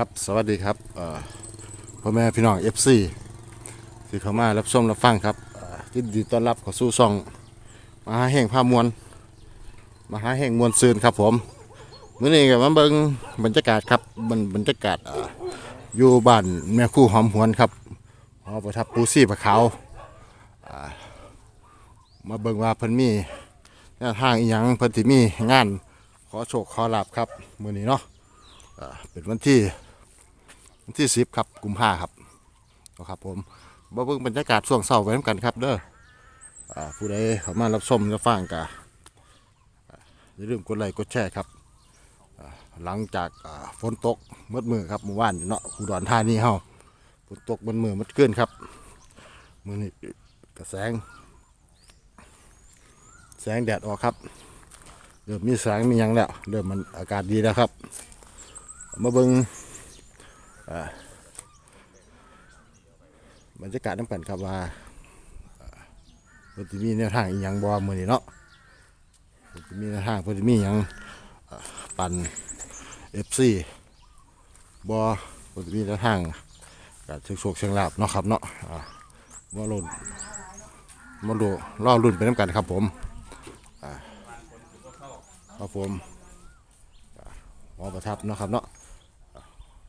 ครับสวัสดีครับพ่อแม่พี่น้อง FC ที่เข้ามารับชมรับฟังครับเอ่อยินดีต้อนรับเข้าสู่ช่องมหาแห่งภาพมวลมหาแห่งมวลซืนครับผมมื้อนี้ก็มาเบิ่งบรรยากาศครับบรรบรรยากาศออยู่บ้านแม่คู่หอมหวนครับหอประทับปูซี่ปะขาวอ่ามาเบิ่งว่าเพิ่นมีแนวทางอีหยังเพิ่นสิมีงานขอโชคขอลาบครับมื้อนี้เนาะเป็นวันที่ ที่สิบครับกุมภาครับนะครับผมบ่เบิ่งบรรยากาศช่วงเช้าไว้นำกันครับ เด้ออผู้ใดเข้ามารับชมรับฟังกะอย่าลืมกดไลค์กดแชร์ครับหลังจากฝนตกเมื่อมือครับเมื่อวานเนาะอุดรธานีเฮาฝนตกเมื่อมือมื่อคืนครับมือนี้กระแสง แสงแดดออกครับเริ่มมีแสงมียังแล้วเริ่มมันอากาศดีแล้วครับ มาเบิงอ่า บรรยากาศน้ำกันครับว่าอ่าเพิ่นสิมีแนวทางอีหยังบ่มื้อนี้เนาะเพิ่นสิมีแนวทางเพิ่นสิมีหยังอ่าปั่น FC บ่เพิ่นสิมีแนวทางการเชิงโชคเชิงลาบเนาะครับเนาะอ่ามาลุ้นมาดูรอลุ้นไปน้ำกันครับผมอ่าครับผมหมอประทับเนาะครับเนาะ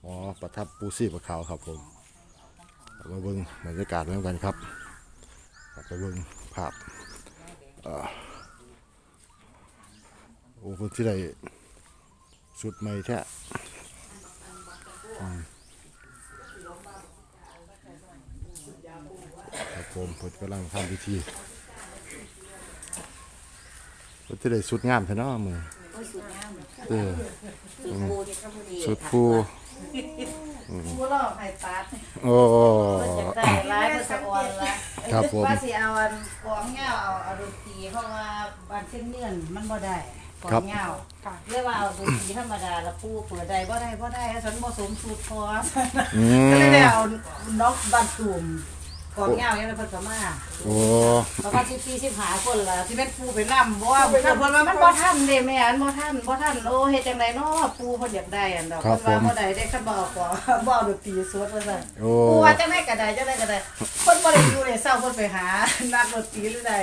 หมอประทับปูซี่ประขาวครับผมมาเบิ่งบรรยากาศเหมือนกันครับไปเบิ่งภาพเอ่อโอ้เพิ่นที่ได้สุดใหม่แท้อืมครับผมเพิ่นกำลังทำพิธีเพิ่นที่ได้สุดงามแท้เนาะมือเออสุดปู ผู้ลอกให้ตัดโอ้จะได้ร้ายก็สะออนละครับผม ว่าสิเอาอันกองเงาเอาเอาดนตรีเพราะว่าบ้านเส้นเนื่อนมันบ่ได้กองเงาเรียกว่าเอาดนตรีธรรมดาแล้วปูเปิดได้บ่ได้บ่ได้ฉันบ่สมสูตรพออืก็เลยมได้เอานกบ้านตุ่ม กองเงาเนี่ยเพิ่นก็มาโอ้ประมาณ14 15คนล่ะที่แม่นปูไปนำบ่ว่าเพิ่นเพิ่นว่ามันบ่ทันเด้แม่อันบ่ทันบ่ทันโอ้เฮ็ดจังไดเนาะปูเพิ่นอยากได้อันดอกเพิ่นว่าบ่ได้ได้คันบ่เอาขอบ่เอาดนตรีสดว่าซั่นโอ้กูว่าจะไม่กระไดจะได้กระไดคนบ่ได้อยู่เลยเศร้าคนไปหานักดนตรีหรือใด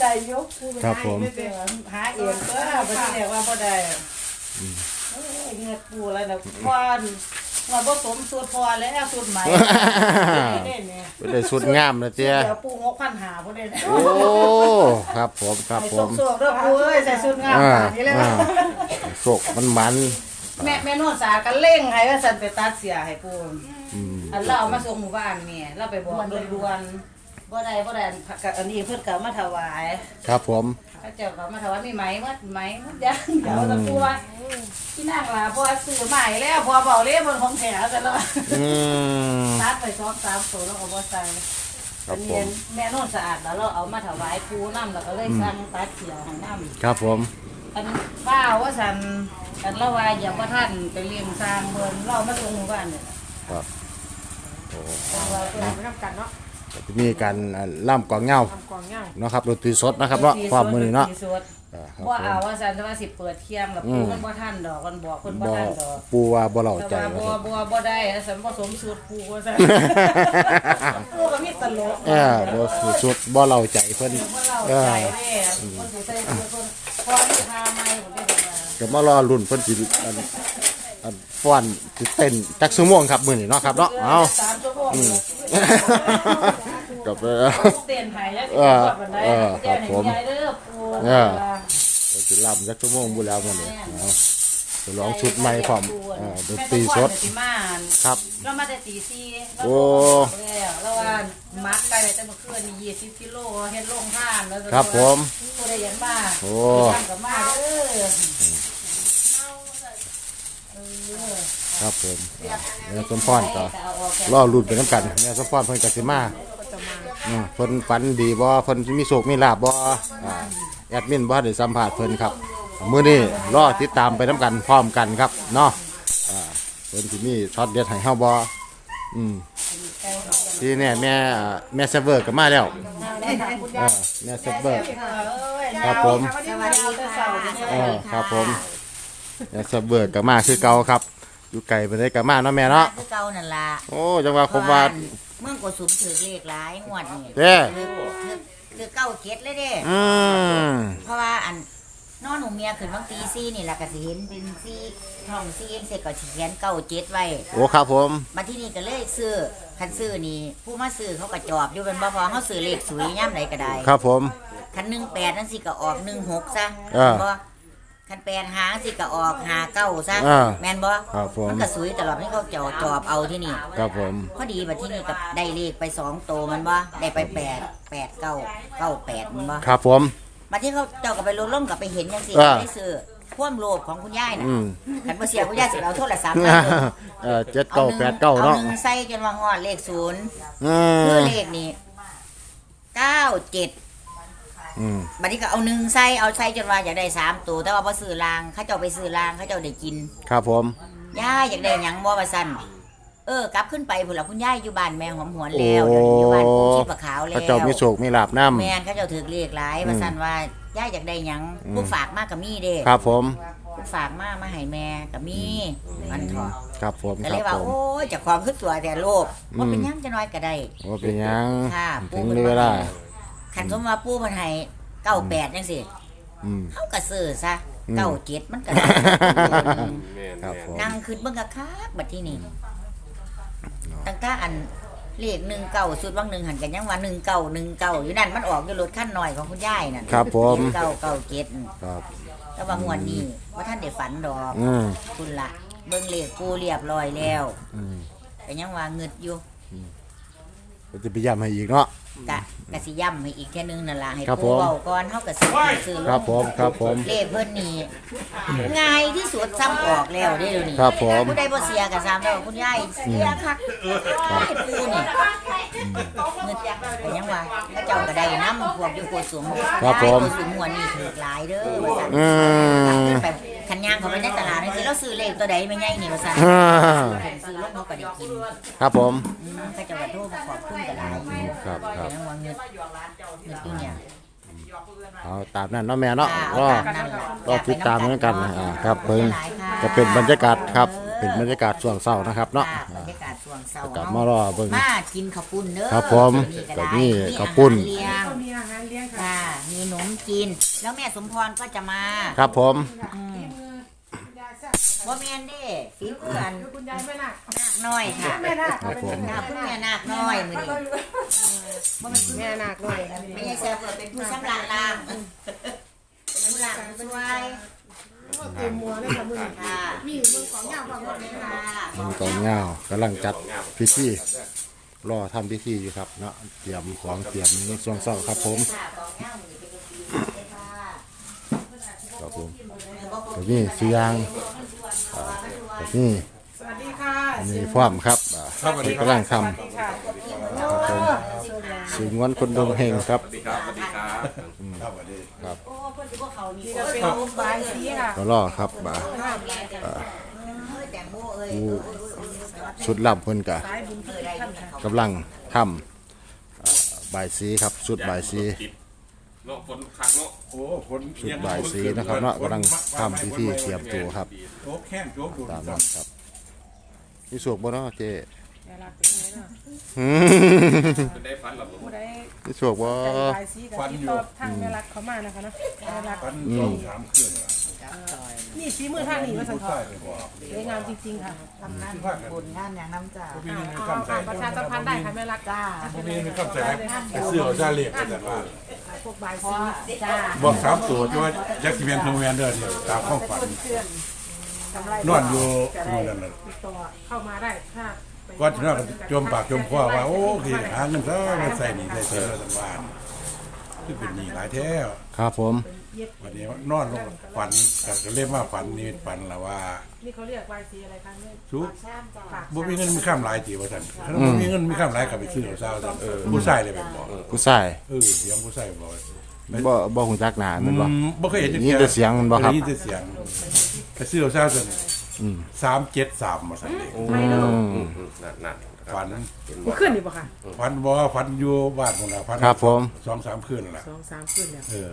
ได้ยกกูไปครับผมไม่เป็นหาเองก็บ่ได้เรียกว่าบ่ได้เอ้ยเงือกปูแล้วนะพอน ว่าบ่สมสูตรพอแล้วสูตรใหม่ได้เนี่ยเป็นได้สุดงามนะเจ้ยเดี๋ยวปูงกพันหาบ่ได้นะโอ้ครับผมครับไอ้ผสมกๆเด้อปูเอ้ยใส่สูตรงามอ่าแบบนี้เลยอ่าโศกมันมันแม่แม่นวดสาก็เร่งให้ว่าสันไปตัดเสียให้ปูอันเราเอามาส่งหมู่บ้านแม่เราไปบอกด่วนๆบ่ได้บ่ได้อันนี้เพิ่นก็เอามาถวาย ครับผม พระเจ้าก็มาถวายมีไหมมัดไหมมัดยังเดี๋ยวตะปูว่าที่นั่งล่ะพอซื้อใหม่แล้วพอเบาเล่บนของแถวกันแล้วอืมตัดไปสองสามตัวแล้วก็บ่ใส่ครับอันผนี้มแม่โน่นสะอาดแล้วเราเอามาถวายปูน้ำแล้วก็เลยสั่งตัดเขียวให้น้ำ ครับผมอันป้าว่าสันอันละวายอย่าว่าท่านไปเลี้ยงสร้างเบิ่นเรามาลงหมู่บ้านเนี่ยครับโอ้ เราก็ไปทำกันเนาะก็ จะมีการอ่าล่ำกลองเงาทำกองเงาเนาะครับดนตรีสดนะครับเนาะความมือนี้เนาะตีสดอ่าครับว่าผม เอาว่าสันแต่ว่าสิเปิดเที่ยงแล้วปูมันบ่ท่านดอกมันบอกคนบ่บ่ท่านดอกปูว่าบ่เล่าใจแต่ว่าว่าบ่ซั่นบ่บ่ได้อะสันบ่สมสูตรปูว่าซั่นปูก็มีตลกเออบ่สุดสุดบ่เล่าใจเพิ่นบ่เล่าเอใจอเด้คนสิใส่เสื้อคนพอนี่ทาใหม่ผมได้บอกว่าก็มารอรุ่นเพิ่นสิอันอันฟ้อนสิเต้นจักชั่วโมงครับมื้อนี้เนาะครับเนาะเอา สามชั่วโมง ก็ไป เต้นไห้แล้วเออบันไดเออครัแจ้บงให้ผมยายเด้อปูเออสิลำจักชั่วโมงบ่แล้วมื้อนี้เอาไปลองชุดใหม่พร้อมเออดนตรีสดแม่ต้องก่อนเยวสิมาครับ เรามาแต่ตีสี่เราโอ้แล้วเราว่ามัดไก่แต่เมื่อคืนนี่ยี่สิบกิโลเฮ็ดลงท่านแล้วก็ครับผมผู้ใดอยังมาโอ้ ทำกับมาเด้อครับผมแม่สมพรก็รอรุ่นไปนํกันแม่สมพรเพิ่นก็สิมา อืมเพิ่นฝันดีบ่เพิ่นสิมีโชคมีลาภบ่อ่าแอดมินบ่ได้สัมภาษณ์เพิ่นครับมื้อนี้รอติดตามไปนํกันพร้อมกันครับเนาะอ่าเพิ่นสิมีช็อตเด็ดให้เฮาบ่อืมที่แน่แม่อ่าแม่เซฟเวอร์ก็มาแล้วเออแม่เซฟเวอร์ ครับผม สวัสดีค่ะเออครับผมแม่เซฟเวอร์ก็มาคือเก่าครับ อยู่ไกลไปได้กะมาเนาะแม่เนาะคือเก่านั่นล่ะ โอ้จังว่าผมว่า เมืองโกสุมถือเลขหลายงวดนี่เด้คือคือคือเก้าเจ็ดเลยเด้อืมเพราะว่าอันนอนหนูเมียขึ้นบางตีซี่นี่แหละก็สิเห็นเป็นซี่ห้องซี่เองเสร็จก็สิเขียนเก้าเจ็ดไว้โอ้ครับผมมาที่นี่ก็เลยซื้อคันซื้อนี่ผู้มาซื้อเขาก็จอบอยู่เป็นบ่พอเขาซื้อเลขสวยย่ำไหนก็ได้ครับผมคันหนึ่งแปดนั่นสิก็ออกหนึ่งหกซะอ่าบ่ คันแปดหางสิก็ออกหาเก้าซะอ่าแม่นบ่ครับผม มันก็สวยตลอดนี่เขาจอบจอบเอาที่นี่ ครับผม พอดีบัดที่นี่กับได้เลขไปสองโตวมันบ่ได้ไปแปดแปดเก้าเก้าแปดมันบ่ครับผม บัดที่เขาเจ้าก็ไปลดล่มกับไปเห็นจังซี่อ่า ได้ซื้อความโลภของคุณยายน่ะอืมคันบ่เสียคุณยายสิเอาโทรศัพท์มาเออเจ็ดเก้าแปดเก้าเอาเนาะหนึ่งใส่จนว่าฮอดเลขศูนย์ อืคือมเลขนี่เก้าเจ็ด อืมบัดนี้ก็เอาหนึ่งใส่เอาใส่จนว่าอยากได้สามตัวแต่ว่าพอซื้อรางเขาเจ้าไปซื้อรางเขาเจ้าได้กินครับผม ย่าอยากได้หยังบ่ว่าซั่นเออกลับขึ้นไปพุ่นล่ะคุณย่ายอยู่บ้านแมงหอมหวนแล้วเดี๋ยวนี้อยู่บ้านปูชีพขาวแล้พวระเจ้ามีโศกมีลาบน้แม่นเขาเจ้าถือเรียกหลายว่าซั่นว่าย่าอยากได้หยังอืม ผู้ฝากมากกับมีเด้ำครับผม ผู้ฝากมามาให้แม่กับมีมันเถอะครับผมก็คเลรับยว่าผม โอ้ยเจากความขึ้นตัวแต่โลภว่าเป็นหยังจะน้อยก็ได้ว่าเป็นหยังค่ะถึงเวลา คันสมว่าปู่เพิ่นให้เก้าแปดจังซี่อืม เขาก็ซื้อซะอืม เก้าเจ็ดมันก็ได้ครับผม นั่งขึ้นเบิ่งกะคักบัดที่นี่ตั้งแต่อันเลขหนึ่งเก้าสุดว่างหนึ่งหันกันยังว่าหนึ่งเก้าหนึ่งเก้าอยู่นั่นมันออกอยู่รถขั้นหน่อยของคุณยายนั่นครับผม เก้าเก้าเจ็ดครับแต่ว่างวดนี้ว่าท่านได้ฝันดอก อืมคุณละเบิ่งเลขกูเรียบร้อยแล้วอืมแต่ยังว่าเงิดอยู่ ก็จะไปย้ำให้อีกเนาะ กะกะสิย่ำให้อีกแค่ยนึงนั่นล่ะให้ครับปูผมเบาก่อนเฮาก็ซื้อซื้อลครับงผมครับผม เลขเพิ่นนี่ง่ายที่สุดซ้ำออกแล้วเด้เดี๋ยวนี้ครับผมผู้ใดบ่เสียก็ซ้ำแล้วคุณยายเสียคักให้ปูนี่เงิดแต่ยังว่าพระเจ้าก็ได้นำพวกอยู่โกสุมครับผม โกสุมหัวนี่ถูกหลายเด้อว่าซั่นอืม ไปคั นย่างเขาไปในตลาดนี่สิเราซื้อเลขตัวใดไม่ใหญ่นี่ว่าซั่นอ่าผมซื้อลงเขาก็ได้กินครับผม อืมพระเจ้าก็โทรมาขอบคุณก็หลายอยู่ครับคแต่รับยังว่าเงินเงินอยู่เนี่ยเอาตามนั้นเนาะแม่เนาะค่ะก็เอาตามนั้นล่ะก็ติดตามเหมือนกันนะอ่าครับเพิ่งหลายค่ะก็เป็นบรรยากาศครับ เป็นบรรยากาศช่วงเช้านะครับเนาะค่ะบรรยากาศช่วงเช้าก็มารอเบิ่งมากินข้าวปุ้นเด้อครับผมก็ก็มีได้ข้าวปุ้น มีอาหารเลี้ยงค่ะมีขนมกิน แล้วแม่สมพรก็จะมาครับผม อืม บ่แม่นเด้ฝีมืออันคุณยายแม่นาคนาคน้อยค่ะแม่นาคครับผมนาคคุณแม่นาคน้อยมื้อนี้บ่แม่นคุณแม่นาคด้วยไม่ใช่เสือเปิดเป็นผู้ชำระน้ำเป็นผู้ล้างผู้ช่วยเต็มมัวเลยค่ะมึงค่ะมีมึงของยาวกว่าคนเลยค่ะค่ะมันกองเงาวกำลังจัดพิธีรอทำพิธีอยู่ครับเนาะเตรียมของเตรียมในช่วงเช้าครับผมค่ะของย่างมื้อนี้เป็นกะปิเลยค่ะครับผมก็นี่สุยางอ่าก็ นี่สวัสดีค่ะมีพร้อมครับอ่าเพิ่นกำลังทำค่ะครับผมสิงวันคนดวงเฮงครับนี่ก็เป็นบายสีค่ะก็รอครับอ่าแตงโมเอ้ยผู้ชุดลำเพิ่นกะสายบุญทุกท่านค่ะกำลังทำอ่าบายสีครับชุดบายสี เนาะฝนคักเนาะโอ้ผลชุดบายสีนะครับเนาะกำลังทำพิธีเตรียมตัวครับโจ๊กแข้งโจ๊กดูตามนั้นครับมีสวกบ่เนาะเจ๊แม่รักเป็นไงเนาะหืมเป็นได้ฟันหรอผู้ใดมีสวกบ่แต่บายสีกับที่ตอบทางแม่รักเขามานะคะเนาะแม่รักฟันสองสามเครื่องละนี่ฝีมือทางนี้มาสันทอใช่เลยบอกสวยงามจริงๆค่ะทำนั่นบุญงานอย่างน้ำจ่าพวกนี้อ่ามีเอาคำใส่อ่านประชาสัมพันธ์ได้ค่ะแม่รักจ้าพวกนี้มีคำใส่ไปซื้อเอาซาเลียกไปแต่ว่า พวกบายสีจ้าบอกสามตัวที่ว่ายักษ์เมียนโทเมียนเดินเนี่ยตามข้องฝัน กำไรนอนอยู่นู่นนั่นแหละติดต่อเข้ามาได้ถ้าไป ก็ที่นั่นจมปากจมคอว่า โอ้คือหาเงินซะมาใส่หนีใส่เสือสังวาน คือเป็นหนี้หลายแท้ครับผม วันนี้นอนลงฝันก็เรียกว่าฝันนี่ฝันละว่านี่เขาเรียกบายสีอะไรคะแม่ชุกฝากบ่มีเงินมีข้ามหลายจีว่าท่านถ้าบ่มีเงินมีข้ามหลายก็ไปซื้อเอาซะว่าท่านผู้ชายเลยไปบอกผู้ชายเออเสียงผู้ชายบอกบ่บ่ฮู้จักหน้าแมันบ่อืมบ่เคยเห็นได้ยินแต่เสียงมันบ่ครับได้ยินแต่เสียงไปซื้อเอาซะจนอืมสามเจ็ดสามมาสั่นเลยอื มนั่นนั่นฝันมันขึ้นอยู่ปะค่ะฝันบ่ฝันอยู่บ้านของเราฝันครับผม สองสามคืนนั่นแหละสองสามขึ้นแล้วเออ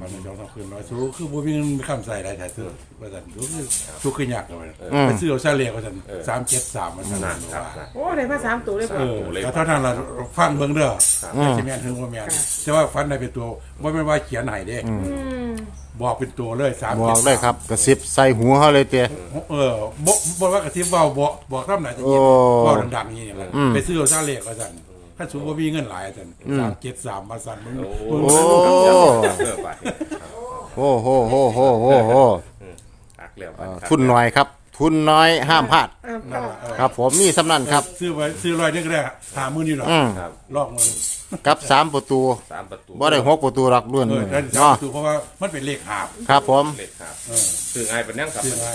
มันสองสามคืนร้อยสู้คือบ่มีเงินมีคำใส่ได้ถ่ายซื้อว่าซั่นสู้คือสู้ขึ้นยากเลยไปซื้อเอาซาเลียว่าซั่น373มันซั่นนั่นครับว่านั่น โอ้ได้มาสามตัวเลยเอป่ะอแต่เท่านั้นล่ะฟังเบิ่งเด้อไม่ใช่แม่นถึงบ่แม่นแต่ว่าฟันได้เป็นตัวบ่แม่นว่าเขียนให้เด้ อืม บอกเป็นตัวเลย3บอกได้ครับ กระซิบใส่หูเขาเลยเตี้ยเออบ่บ่ว่ากระทิบเว้าบ่บอกทำไหนจะยินโอ้เว้าดังๆอย่างนี้แหละไปซื้อเอาซาเลียว่าซั่นถ้าสูบ่มีเงินหลายซั่น373มาซั่นมึงโอ้มึงโอ้เออไปโอ้โหโหโหโหโหอักเรียบเอ่อทุนน้อยครับ ทุนน้อยห้ามพลาดอ่า นั่นล่ะเออครับผมมีสำนันครับ ซื้อไว้ซื้อร้อยนึงก็ได้หามื้อนี่หรอกอืม ครับลอกมือกับสามประตูสามประตูบ่ได้หกประตูหรอกล้วนเออได้สามเนาะประตูเพราะว่ามันเป็นเลขหาบครับผมเล็กครับเออซื้อไงเป็นยังครับซื้อไว้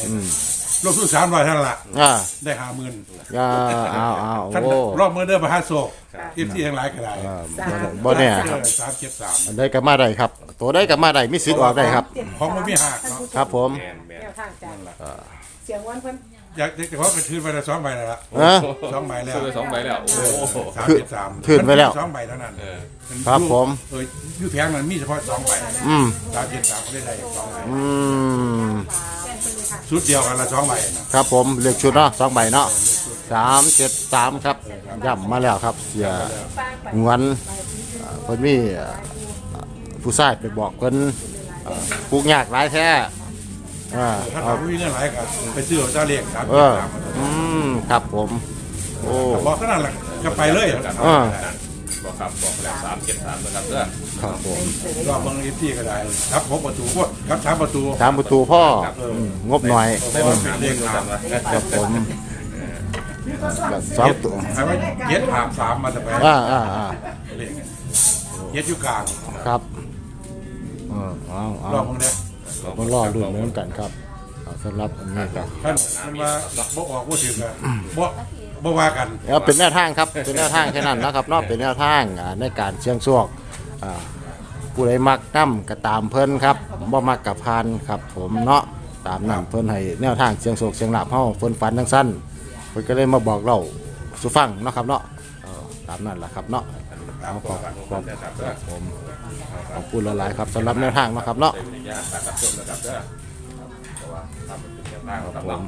ลงทุนสามร้อยเท่านั้นละอ่าได้หาหมื่นอ่าเอาเอาท่านโอ้รอบมือเดินมาห้าโศกอีฟที่ทั้งหลายก็ได้อ่าบ่ได้บ่แน่เอครับอสามเจ็ดสามอันใดก็มาได้ครับ ตัวใดก็มาได้มีสิทธิ์ออกได้ครับของมันมีหักเนาะครับผม แมนแมนแนวทางจ้ะเสียงวันเพิ่น อยากจะขอไปทืนไปละสองใบแล้วละเออสองใบแล้วซื้อไปสองใบแล้ว โอ้โห สามเจ็ดสามทื่นไปแล้วสองใบเท่านั้นเออครับผม เอออยู่แพงมันมีเฉพาะสองใบอืมสามเจ็ดสามก็ได้ได้สองใบอืมชุดเดียวกันละสองใบนะครับผมเลือกชุดเนาะสองใบเนาะสามเจ็ดสามครับย่ำมาแล้วครับ เสียงวนอ่าเพิ่นมีอ่าผู้ชายไปบอกเพิ่นอ่าปลูกยากหลายแท้ อ่าถ้าเอา เราไม่มีเงินหลายก็ไปซื้อเอาเจ้าเลขสามเอเจ็ดอสามอืม ครับผม โอ้ บอกขนาดนั้นก็ไปเลยอ่า บอกครับบอกแล้วสามเจ็ดสามนะครับเด้อครับผมรอบบางอีที่ก็ได้ครับหกประตูพวกครับสามประตู สามประตูพ่ออืมงบหน่อยเพราะว่าเป็นเลขหาบครับผมสองตัวใครว่าเย็ดหาบสามมาแต่ไปอ่าอ่าอ่าเลขเย็ดอยู่กลางครับเออเอาเอารอบมึงเนี่ย มารอรุ่นเหมือนกันครับเอาสำหรับอันนี้ครับท่านมันว่าบ่ออกบ่ถึงอะบ่บ่ว่ากันแล้วเป็นแนวทางครับเป็นแนวทางแค่นั้นนะครับเนอกเป็นแนวทางอ่าในการเชียงซวกอ่าผู้ใดมักน้ำก็ตามเพิ่นครับบ่มักกับพานครับ ผมเนาะตามนั้นเพิ่นให้แนวทางเชียงโศกเชียงหลับเฮาเพิ่นฝันทั้งสั้นเพิ่นก็เลยมาบอกเราสู่ฟังเนาะครับเนาะเออตามนั่นแหละครับเนาะเอาขอบขอบครับผมขอบคุณหลายๆครับสำหรับแนวทางเนาะครับเนาะใช้วิญญาณการรับชม